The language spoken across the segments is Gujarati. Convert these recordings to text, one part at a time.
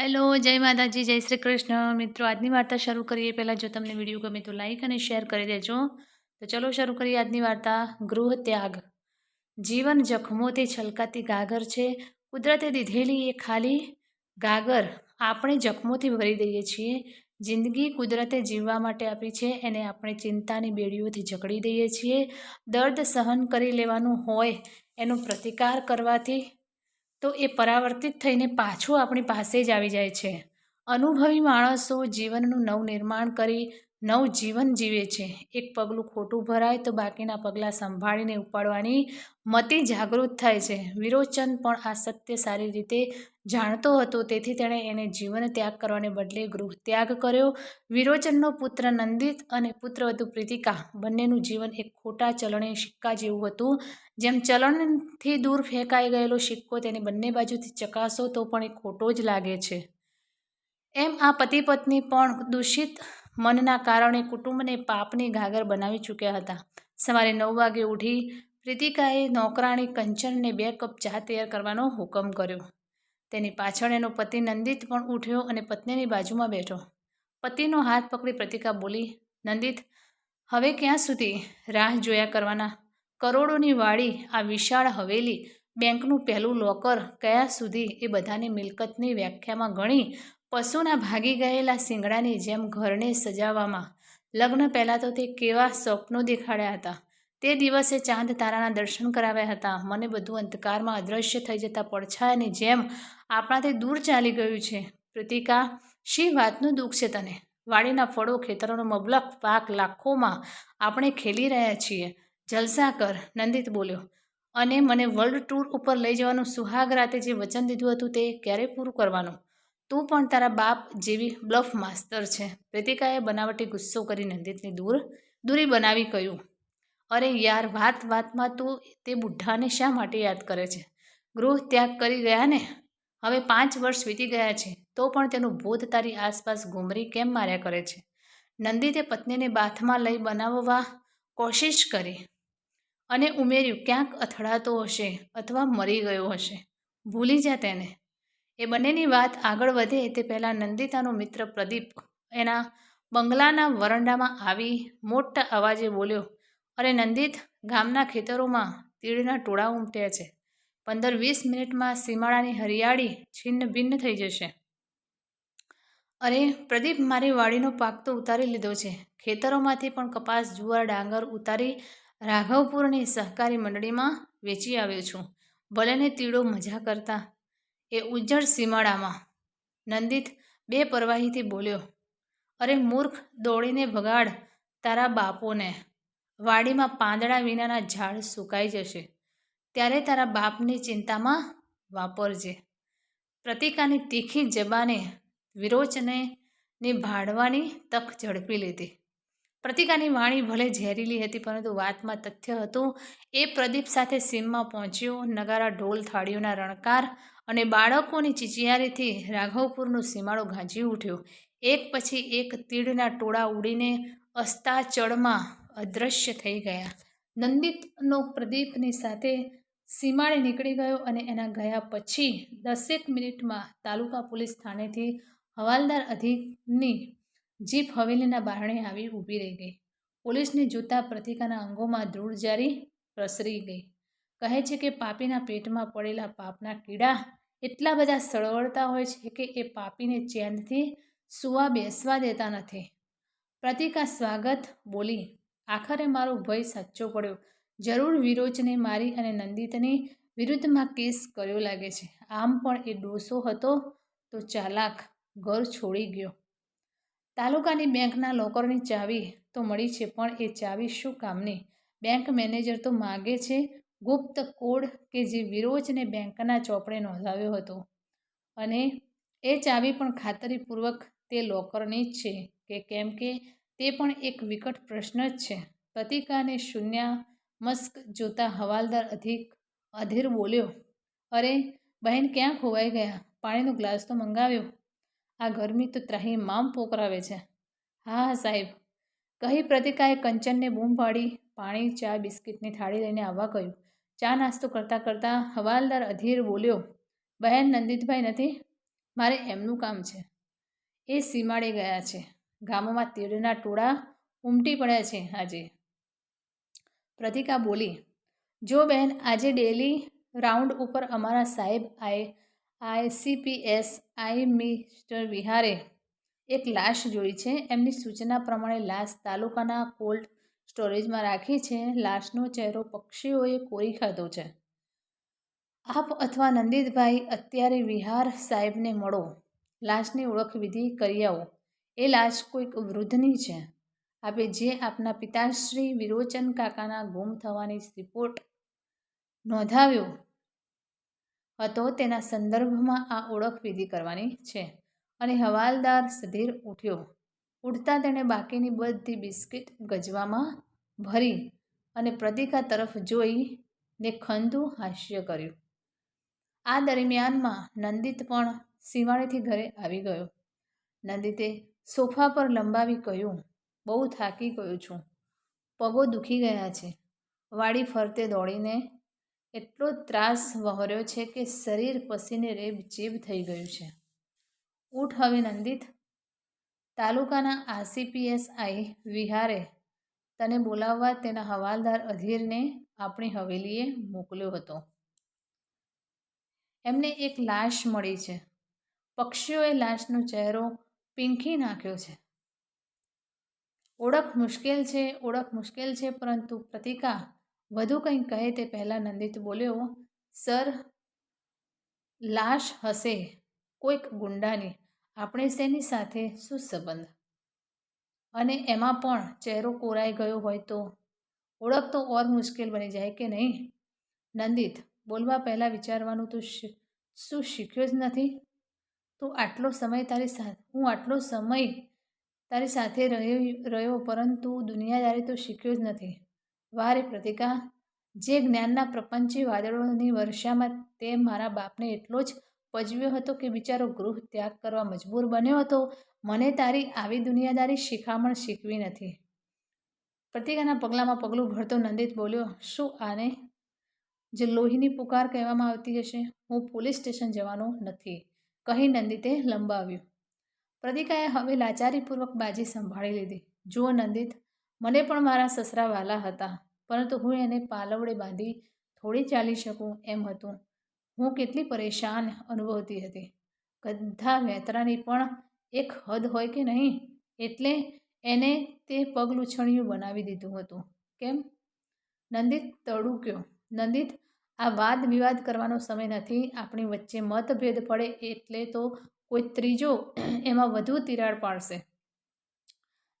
હેલો, જય માતાજી, જય શ્રી કૃષ્ણ. મિત્રો, આજની વાર્તા શરૂ કરીએ. પહેલાં જો તમને વીડિયો ગમે તો લાઈક અને શેર કરી દેજો. તો ચલો શરૂ કરીએ આજની વાર્તા. ગૃહ ત્યાગ. જીવન જખમોથી છલકાતી ગાગર છે. કુદરતે દીધેલી એ ખાલી ગાગર આપણે જખમોથી ભરી દઈએ છીએ. જિંદગી કુદરતે જીવવા માટે આપી છે. એને આપણે ચિંતાની બેડીઓથી જકડી દઈએ છીએ. દર્દ સહન કરી લેવાનું હોય એનો પ્રતિકાર કરવાથી તો એ પરાવર્તિત થઈને પાછું આપણી પાસે જ આવી જાય છે. અનુભવી માણસો જીવનનું નવનિર્માણ કરી, નવ જીવન જીવે છે. એક પગલું ખોટું ભરાય તો બાકીના પગલાં સંભાળીને ઉપાડવાની મતિ જાગૃત થાય છે. વિરોચન પણ આ સત્ય સારી રીતે જાણતો હતો, તેથી તેણે એને જીવન ત્યાગ કરવાને બદલે ગૃહ ત્યાગ કર્યો. વિરોચનનો પુત્ર નંદિત અને પુત્રવધુ પ્રીતિકા, બંનેનું જીવન એક ખોટા ચલણે સિક્કા જેવું હતું. જેમ ચલણથી દૂર ફેંકાઈ ગયેલો સિક્કો તેની બંને બાજુથી ચકાસો તો પણ એ ખોટો જ લાગે છે. એમ આ પતિ પત્ની પણ દૂષિત મનના કારણે કુટુંબને પાપની ઘાગર બનાવી ચૂક્યા હતા. સવારે નવ વાગે ઉઠી પ્રીતિકાએ નોકરાણી કંચનને બે કપ ચા તૈયાર કરવાનો હુકમ કર્યો. તેની પાછળ એનો પતિ નંદિત પણ ઉઠ્યો અને પત્નીની બાજુમાં બેઠો. પતિનો હાથ પકડી પ્રતિકા બોલી, નંદિત, હવે ક્યાં સુધી રાહ જોયા કરવાના? કરોડોની વાડી, આ વિશાળ હવેલી, બેંકનું પહેલું લોકર, કયા સુધી એ બધાની મિલકતની વ્યાખ્યામાં ગણી પશુના ભાગી ગયેલા શિંગડાની જેમ ઘરને સજાવવામાં, લગ્ન પહેલાં તો તે કેવા સ્વપ્નો દેખાડ્યા હતા. તે દિવસે ચાંદ તારાના દર્શન કરાવ્યા હતા. મને બધું અંધકારમાં અદૃશ્ય થઈ જતા પડછાયાની જેમ આપણાથી દૂર ચાલી ગયું છે. પ્રતિકા, શી વાતનું દુઃખ છે તને? વાડીના ફળો, ખેતરોનો મબલક પાક, લાખોમાં આપણે ખેલી રહ્યા છીએ. જલસા કર, નંદિત બોલ્યો. અને મને વર્લ્ડ ટૂર ઉપર લઈ જવાનું સુહાગ રાતે જે વચન દીધું હતું તે ક્યારે પૂરું કરવાનું? તું પણ તારા બાપ જેવી બ્લફ માસ્તર છે. પ્રીતિકાએ બનાવટી ગુસ્સો કરી નંદિતની દૂર, દૂરી બનાવી કહ્યું, અરે યાર, વાત વાતમાં તું તે બુઢ્ઢાને શા માટે યાદ કરે છે? ગૃહ ત્યાગ કરી ગયા ને? હવે પાંચ વર્ષ વીતી ગયા છે, તો પણ તેનું ભૂત તારી આસપાસ ઘૂમરી કેમ માર્યા કરે છે નંદિતે પત્નીને બાથમાં લઈ બનાવવા કોશિશ કરી અને ઉમેર્યું, ક્યાંક અથડાતો હશે અથવા મરી ગયો હશે. ભૂલી જા તેને. એ બંનેની વાત આગળ વધે તે પહેલાં નંદિતાનો મિત્ર પ્રદીપ એના બંગલાના વરંડામાં આવી મોટા અવાજે બોલ્યો, અરે નંદિત, ગામના ખેતરોમાં તીડના ટોળા ઉમટ્યા છે. પંદર વીસ મિનિટમાં સીમાડાની હરિયાળી છિન્ન ભિન્ન થઈ જશે. અરે, પ્રદીપ, મારી વાડીનો પાક તો ઉતારી લીધો છે. ખેતરોમાંથી પણ કપાસ, જુવાર, ડાંગર ઉતારી રાઘવપુરની સહકારી મંડળીમાં વેચી આવ્યો છું. ભલેને તીડો મજા કરતા એ ઉજ્જડ સીમાડામાં. નંદિત બે પરવાહીથી બોલ્યો, અરે મૂર્ખ, દોડીને ભગાડ તારા બાપોને. વાડીમાં પાંદડા વિનાના ઝાડ સુકાઈ જશે. ત્યારે તારા બાપની ચિંતામાં વાપરજે. પ્રતિકાની તીખી જબાને વિરોચને ને ભાડવાની તક ઝડપી લીધી. પ્રતિકાની વાણી ભલે ઝેરીલી હતી, પરંતુ વાતમાં તથ્ય હતું, એ પ્રદીપ સાથે સીમમાં પહોંચ્યો, નગારા ઢોલ થાળીઓના રણકાર અને બાળકોની ચિચિયારીથી રાઘવપુરનો સીમાડો ગાંજી ઉઠ્યો. એક પછી એક તીડના ટોળા ઉડીને અસ્તાચળમાં અદૃશ્ય થઈ ગયા. નંદિતનો પ્રદીપની સાથે સીમાડે નીકળી ગયો અને એના ગયા પછી દસેક મિનિટમાં તાલુકા પોલીસ થાણેથી હવાલદાર અધિકની જીપ હવેલીના બારણે આવી ઊભી રહી ગઈ. પોલીસને જોતા પ્રતિકાના અંગોમાં ધૂળ જારી પ્રસરી ગઈ. કહે છે કે પાપીના પેટમાં પડેલા પાપના કીડા એટલા બધા સળવળતા હોય છે કે એ પાપીને ચેનથી સુવા બેસવા દેતા નથી. પ્રતિકા સ્વાગત બોલી, આખરે મારો ભય સાચો પડ્યો. જરૂર વિરોચને મારી અને નંદિતની વિરુદ્ધમાં કેસ કર્યો લાગે છે. આમ પણ એ ડોસો હતો તો ચાલાક ઘર છોડી ગયો. તાલુકાની બેંકના લોકરની ચાવી તો મળી છે, પણ એ ચાવી શું કામની? બેંક મેનેજર તો માગે છે ગુપ્ત કોડ કે જે વિરોચને બેંકના ચોપડે નોંધાવ્યો હતો. અને એ ચાવી પણ ખાતરીપૂર્વક તે લોકરની જ છે કે કેમ કે તે પણ એક વિકટ પ્રશ્ન જ છે. પ્રતિકાને શૂન્ય મસ્ક જોતા હવાલદાર અધિક અધીર બોલ્યો, અરે, બહેન ક્યાં ખોવાઈ ગયા? પાણીનો ગ્લાસ તો મંગાવ્યો. આ ગરમી તો ત્રાહી મામ પોકરાવે છે. હા હા, સાહેબ. કહી પ્રતિકાએ કંચનને બૂમ પાડી, પાણી, ચા, બિસ્કિટની થાળી લઈને આવવા કહ્યું. ચા નાસ્તો કરતાં કરતાં હવાલદાર અધીર બોલ્યો, બહેન, નંદિતભાઈ નથી, મારે એમનું કામ છે. એ સીમાડે ગયા છે. ગામોમાં તીડના ટોળા ઉમટી પડ્યા છે આજે. પ્રતિકા બોલી, જો બહેન, આજે ડેલી રાઉન્ડ ઉપર અમારા સાહેબ આઈ આઈસીપીએસ આઈ મિસ્ટર વિહારે એક લાશ જોઈ છે. એમની સૂચના પ્રમાણે લાશ તાલુકાના કોલ્ડ સ્ટોરેજમાં રાખી છે, લાશનો ચહેરો પક્ષીઓએ કોરી ખાધો છે. આપ અથવા નંદિતભાઈ અત્યારે વિહાર સાહેબને મળો. લાશની ઓળખવિધિ કરી આવો. એ લાશ કોઈક વૃદ્ધની છે. આપે જે આપના પિતાશ્રી વિરોચન કાકાના ગુમ થવાની રિપોર્ટ નોંધાવ્યો હતો તેના સંદર્ભમાં આ ઓળખવિધિ કરવાની છે. અને હવાલદાર સધીર ઉઠ્યો. ઉઠતા તેણે બાકીની બધી બિસ્કિટ ગજવામાં ભરી અને પ્રતિકા તરફ જોઈને ખંધું હાસ્ય કર્યું. આ દરમિયાનમાં નંદિત પણ શિવાળીથી ઘરે આવી ગયો. નંદિતે સોફા પર લંબાવી કહ્યું, બહુ થાકી ગયો છું. પગો દુખી ગયા છે. વાડી ફરતે દોડીને એટલો ત્રાસ વહોર્યો છે કે શરીર પસીને રેબ ચેબ થઈ ગયું છે. ઊઠ હવે નંદિત તાલુકાના આરસીપીએસ આઈ વિહારે તને બોલાવવા તેના હવાલદાર અધીરને આપણી હવેલીએ મોકલ્યો હતો. એમને એક લાશ મળી છે. પક્ષીઓએ લાશનો ચહેરો પીંખી નાખ્યો છે. ઓળખ મુશ્કેલ છે, ઓળખ મુશ્કેલ છે, પરંતુ પ્રતિકા વધુ કંઈ કહે તે પહેલાં નંદિત બોલ્યો, સર, લાશ હશે, કોઈક ગુંડાની આપણે શેની સાથે શું સંબંધ? અને એમાં પણ ચહેરો કોરાઈ ગયો હોય તો? ઓળખ તો ઓર મુશ્કેલ બની જાય કે નહીં? નંદિત, બોલવા પહેલાં વિચારવાનું તું શું શીખ્યો જ નથી? તું આટલો સમય તારી સાથે હું આટલો સમય તારી સાથે રહ્યો રહ્યો પરંતુ દુનિયાદારી તો શીખ્યો જ નથી. વારે પ્રતિકા, જે જ્ઞાનના પ્રપંચી વાદળોની વર્ષામાં તે મારા બાપને એટલો જ પજવ્યો હતો કે બિચારો ગૃહ ત્યાગ કરવા મજબૂર બન્યો હતો, મને તારી આવી દુનિયાદારી શિખામણ શીખવી નથી. પ્રતિકાના પગલામાં પગલું ભરતો નંદિત બોલ્યો, શું આને? જે લોહીની પુકાર કહેવામાં આવતી હશે, હું પોલીસ સ્ટેશન જવાનો નથી, કહી નંદિતે લંબાવ્યું. પ્રતિકાએ હવે લાચારીપૂર્વક બાજી સંભાળી લીધી. જુઓ નંદિત, મને પણ મારા સસરા વાલા હતા, પરંતુ હું એને પાલવડે બાંધી થોડી ચાલી શકું એમ હતું. હું કેટલી પરેશાન અનુભવતી હતી. ગધા વેતરાની પણ એક હદ હોય કે નહીં એટલે એને તે પગલૂછણિયું બનાવી દીધું હતું. કેમ? નંદિત તડુક્યો. નંદિત, આ વાદ વિવાદ કરવાનો સમય નથી. આપણી વચ્ચે મતભેદ પડે એટલે તો કોઈ ત્રીજો એમાં વધુ તિરાડ પાડશે.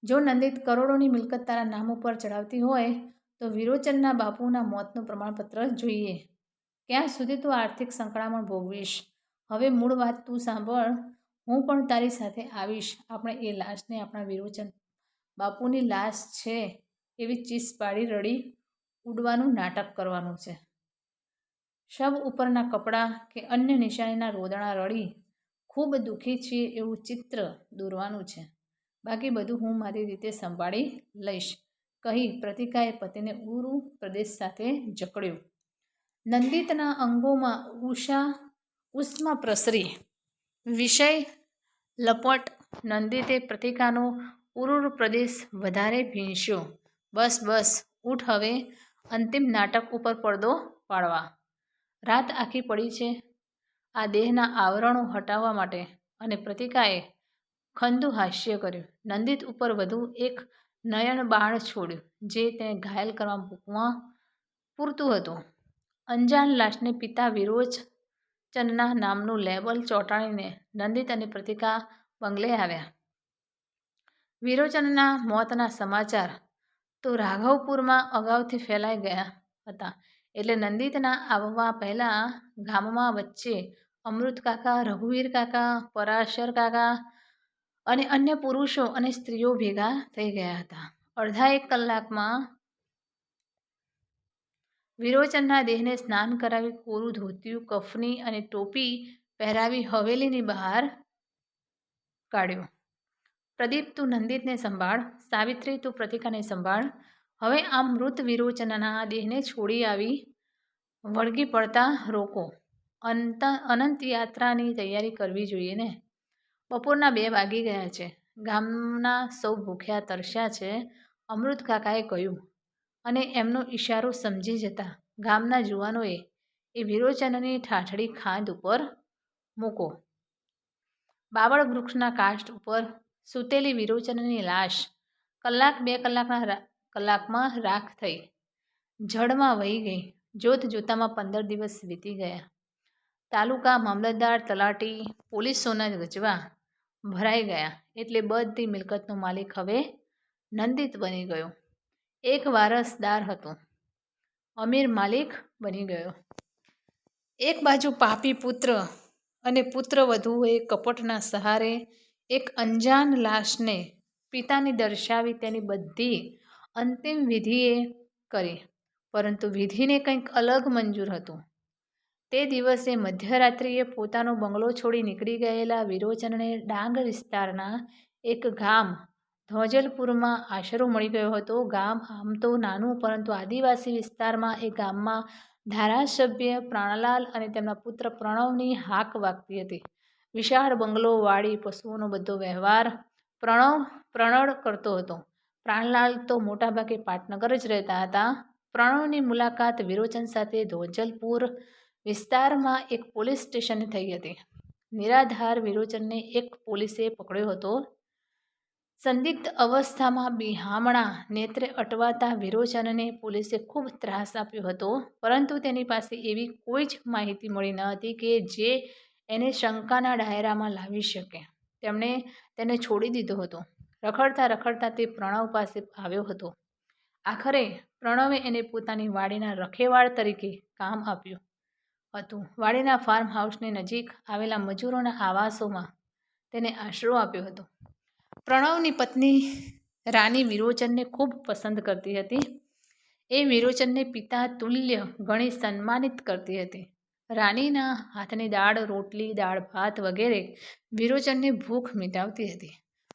જો નંદિત કરોડોની મિલકત તારા નામ ઉપર ચડાવતી હોય તો વિરોચનના બાપુના મોતનું પ્રમાણપત્ર જોઈએ. ક્યાં સુધી તું આર્થિક સંકળામણ ભોગવીશ. હવે મૂળ વાત તું સાંભળ, હું પણ તારી સાથે આવીશ. આપણે એ લાશને આપણા વિરોચન બાપુની લાશ છે એવી ચીસ પાડી રડી ઉડવાનું નાટક કરવાનું છે. શબ ઉપરના કપડાં કે અન્ય નિશાનીના રોદણા રડી ખૂબ દુઃખી છીએ એવું ચિત્ર દોરવાનું છે. બાકી બધું હું મારી રીતે સંભાળી લઈશ. કહી પ્રતિકાએ પતિને ઉરુ પ્રદેશ સાથે જકડ્યો. નંદિતના અંગોમાં ઉષા, ઉષ્મા પ્રસરી, વિષય, લપટ, નંદિતે પ્રતિકાનો ઉરુર પ્રદેશ વધારે ભીંસ્યો. બસ બસ, ઉઠ હવે, અંતિમ નાટક ઉપર પડદો પાડવા. રાત આખી પડી છે. આ દેહના આવરણો હટાવવા માટે અને પ્રતિકાએ ખંદુ હાસ્ય કર્યું. નંદિત ઉપર વધુ એક નયન બાણ છોડ્યું, જે તેને ઘાયલ કરવા મૂકવા પૂરતું હતું. અંજાન લાશને પિતા વિરોચ ચન્ના નામનું લેબલ ચોંટાડીને નંદિત અને પ્રતિકા બંગલે આવ્યા. વિરોચનના મોતના સમાચાર તો રાઘવપુરમાં અગાઉથી ફેલાઈ ગયા હતા એટલે નંદિતના આવવા પહેલાં ગામમાં વચ્ચે અમૃત કાકા, રઘુવીર કાકા, પરાશર કાકા અને અન્ય પુરુષો અને સ્ત્રીઓ ભેગા થઈ ગયા હતા. અડધા એક કલાકમાં વિરોચનના દેહને સ્નાન કરાવી કોરું ધોતિયું, કફની અને ટોપી પહેરાવી હવેલીની બહાર કાઢ્યો. પ્રદીપ, તું નંદિતને સંભાળ. સાવિત્રી, તું પ્રતિકાને સંભાળ. હવે આ મૃત વિરોચનના દેહને છોડી આવી, વળગી પડતા રોકો. અંત, અનંત યાત્રાની તૈયારી કરવી જોઈએ ને. બપોરના બે વાગી ગયા છે. ગામના સૌ ભૂખ્યા તરસ્યા છે. અમૃત કાકાએ કહ્યું. અને એમનો ઈશારો સમજી જતા ગામના જુવાનોએ એ વિરોચનની ઠાઠડી ખાંદ ઉપર મૂકો. બાવળ વૃક્ષના કાષ્ઠ ઉપર સૂતેલી વિરોચનની લાશ કલાક બે કલાકના કલાકમાં રાખ થઈ. જળમાં વહી ગઈ. જોત જોતામાં પંદર દિવસ વીતી ગયા. તાલુકા મામલતદાર તલાટી પોલીસોના ગજવા ભરાઈ ગયા. એટલે બધી મિલકતનો માલિક હવે નંદિત બની ગયો. એક વારસદાર હતો. અમીર માલિક બની ગયો. એક બાજુ પાપી પુત્ર અને પુત્ર વધુએ કપટના સહારે એક અંજાન લાશને પિતાની દર્શાવી તેની બધી અંતિમ વિધિએ કરી, પરંતુ વિધિને કંઈક અલગ મંજૂર હતું. તે દિવસે મધ્યરાત્રિએ પોતાનો બંગલો છોડી નીકળી ગયેલા વિરોચનને ડાંગ વિસ્તારના એક ગામ ધોજલપુરમાં આશરો મળી ગયો હતો. ગામ આમ તો નાનું, પરંતુ આદિવાસી વિસ્તારમાં એ ગામમાં ધારાસભ્ય પ્રાણલાલ અને તેમના પુત્ર પ્રણવની હાક વાગતી હતી. વિશાળ બંગલો, વાડી, પશુઓનો બધો વ્યવહાર પ્રણવ, પ્રણળ કરતો હતો. પ્રાણલાલ તો મોટાભાગે પાટનગર જ રહેતા હતા. પ્રણવની મુલાકાત વિરોચન સાથે ધોજલપુર વિસ્તારમાં એક પોલીસ સ્ટેશને થઈ હતી. નિરાધાર વિરોચનને એક પોલીસે પકડ્યો હતો. સંદિગ્ધ અવસ્થામાં બિહામણા નેત્રે અટવાતા વિરોચનને પોલીસે ખૂબ ત્રાસ આપ્યો હતો, પરંતુ તેની પાસે એવી કોઈ જ માહિતી મળી ન હતી કે જે એને શંકાના ડાયરામાં લાવી શકે. તેમણે તેને છોડી દીધો હતો. રખડતા રખડતા તે પ્રણવ પાસે આવ્યો હતો. આખરે પ્રણવે એને પોતાની વાડીના રખેવાળ તરીકે કામ આપ્યું હતું. વાડીના ફાર્મ હાઉસની નજીક આવેલા મજૂરોના આવાસોમાં તેને આશરો આપ્યો હતો. પ્રણવની પત્ની રાની વિરોચનને ખૂબ પસંદ કરતી હતી. એ વિરોચનને પિતા તુલ્ય ઘણી સન્માનિત કરતી હતી. રાનીના હાથની દાળ, રોટલી, દાળ, ભાત વગેરે વિરોચનને ભૂખ મિટાવતી હતી.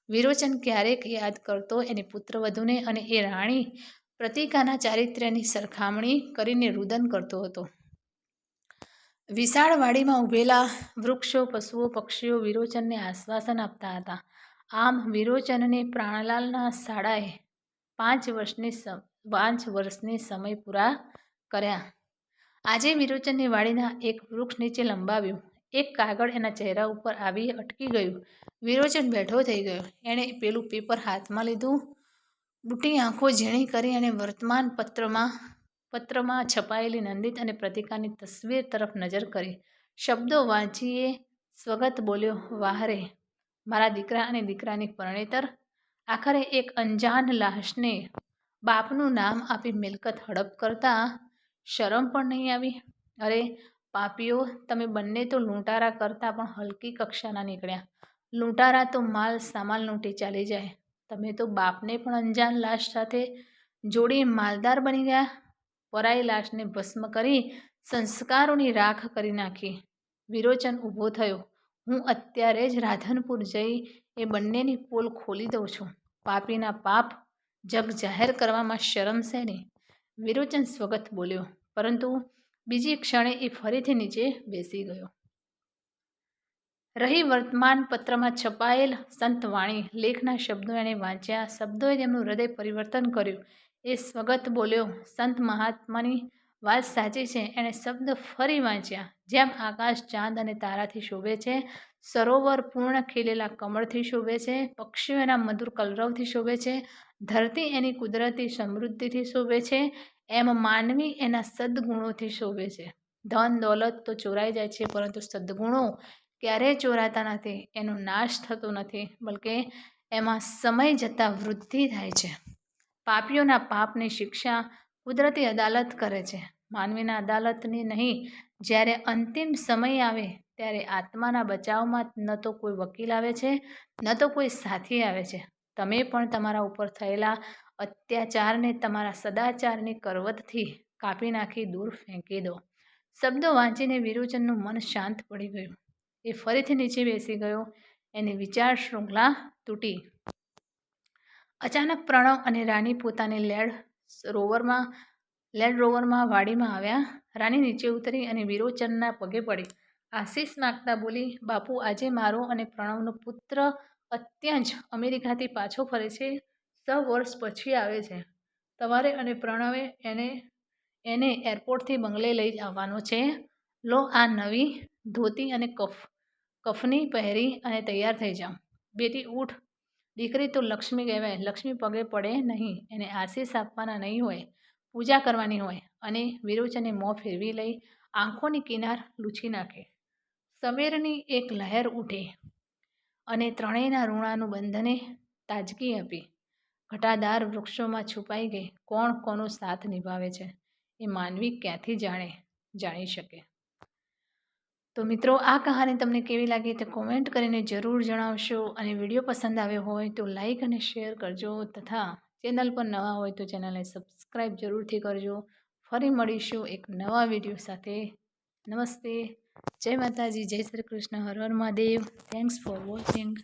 વિરોચન ક્યારેક યાદ કરતો એની પુત્રવધૂને અને એ રાણી પ્રતિકાના ચારિત્ર્યની સરખામણી કરીને રુદન કરતો હતો. વિશાળ વાડીમાં ઊભેલા વૃક્ષો, પશુઓ, પક્ષીઓ વિરોચનને આશ્વાસન આપતા હતા. આમ વિરોચનને પ્રાણલાલના શાળાએ પાંચ વર્ષની પાંચ વર્ષની સમય પૂરા કર્યા. આજે વિરોચનની વાડીના એક વૃક્ષ નીચે લંબાવ્યું. એક કાગળ એના ચહેરા ઉપર આવી અટકી ગયું. વિરોચન બેઠો થઈ ગયો. એણે પેલું પેપર હાથમાં લીધું. બુટી આંખો ઝીણી કરી અને વર્તમાન પત્રમાં પત્રમાં છપાયેલી નંદિત અને પ્રતિકાની તસવીર તરફ નજર કરી. શબ્દો વાંચીએ સ્વગત બોલ્યો વાહરે મારા દીકરા અને દીકરાની પરણેતર આખરે એક અંજાન લાશને બાપનું નામ આપી મિલકત હડપ કરતા શરમ પણ નહીં આવી. અરે, પાપીઓ, તમે બંને તો લૂંટારા કરતાં પણ હલકી કક્ષાના નીકળ્યા. લૂંટારા તો માલ સામાન લૂંટી ચાલી જાય. તમે તો બાપને પણ અંજાન લાશ સાથે જોડી માલદાર બની ગયા. પરાઈ લાશને ભસ્મ કરી સંસ્કારોની રાખ કરી નાખી. વિરોચન ઊભો થયો. હું અત્યારે જ રાધનપુર જઈ એ બંનેની પોલ ખોલી દઉં છું. પાપીના પાપ, જગ જાહેર કરવામાં શરમ છે ને? વિરોચન સ્વગત બોલ્યો, પરંતુ બીજી ક્ષણે એ ફરીથી નીચે બેસી ગયો. રહી વર્તમાન પત્રમાં છપાયેલ સંતવાણી લેખના શબ્દો એણે વાંચ્યા, શબ્દોએ તેમનું હૃદય પરિવર્તન કર્યું. એ સ્વગત બોલ્યો, સંત મહાત્માની વાત સાચી છે. એણે શબ્દ ફરી વાંચ્યા. જેમ આકાશ ચાંદ અને તારાથી શોભે છે, સરોવર પૂર્ણ ખીલેલા કમળથી શોભે છે, પક્ષીઓ એના મધુર કલરવથી શોભે છે, ધરતી એની કુદરતી સમૃદ્ધિથી શોભે છે, એમ માનવી એના સદ્ગુણોથી શોભે છે. ધન દોલત તો ચોરાઈ જાય છે, પરંતુ સદ્ગુણો ક્યારેય ચોરાતા નથી. એનો નાશ થતો નથી, બલકે એમાં સમય જતાં વૃદ્ધિ થાય છે. પાપીઓના પાપની શિક્ષા કુદરતી અદાલત કરે છે. માનવીના અદાલતની નહીં. જ્યારે અંતિમ સમય આવે, ત્યારે આત્માના બચાવમાં ન તો કોઈ વકીલ આવે છે, ન તો કોઈ સાથી આવે છે. તમે પણ તમારા ઉપર થયેલા અત્યાચારને તમારા સદાચારની કરવતથી કાપી નાખી દૂર ફેંકી દો. શબ્દો વાંચીને વિરોચનનું મન શાંત પડી ગયું. એ ફરીથી નીચે બેસી ગયો. એની વિચાર શૃંખલા તૂટી. અચાનક પ્રણવ અને રાની પોતાની લેડ સરોવરમાં લેન્ડ રોવરમાં વાડીમાં આવ્યા. રાણી નીચે ઉતરી અને વિરોચનના પગે પડી. આશીષ માગતા બોલી, બાપુ, આજે મારો અને પ્રણવનો પુત્ર અત્યંત અમેરિકાથી પાછો ફરે છે. સ વર્ષ પછી આવે છે. તમારે અને પ્રણવે એને એને એરપોર્ટથી બંગલે લઈ આવવાનો છે. લો આ નવી ધોતી અને કફ, કફની પહેરી અને તૈયાર થઈ જાઓ. બેટી, ઉઠ. દીકરી તો લક્ષ્મી કહેવાય. લક્ષ્મી પગે પડે નહીં. એને આશીષ આપવાના નહીં હોય. પૂજા કરવાની હોય અને વિરોચને મોં ફેરવી લઈ આંખોની કિનાર લૂછી નાખે. સવેરની એક લહેર ઉઠે અને ત્રણેયના ઋણાનું બંધને તાજગી આપી. ઘટાદાર વૃક્ષોમાં છુપાઈ ગઈ કોણ કોનો સાથ નિભાવે છે એ માનવી ક્યાંથી જાણે, જાણી શકે. તો મિત્રો, આ કહાની તમને કેવી લાગી તે કોમેન્ટ કરીને જરૂર જણાવશો અને વીડિયો પસંદ આવ્યો હોય તો લાઈક અને શેર કરજો તથા ચેનલ પર નવા હોય તો ચેનલને સબસ્ક્રાઈબ જરૂરથી કરજો. ફરી મળીશું એક નવા વીડિયો સાથે. નમસ્તે. જય માતાજી. જય શ્રી કૃષ્ણ. હર હર મહાદેવ. Thanks for watching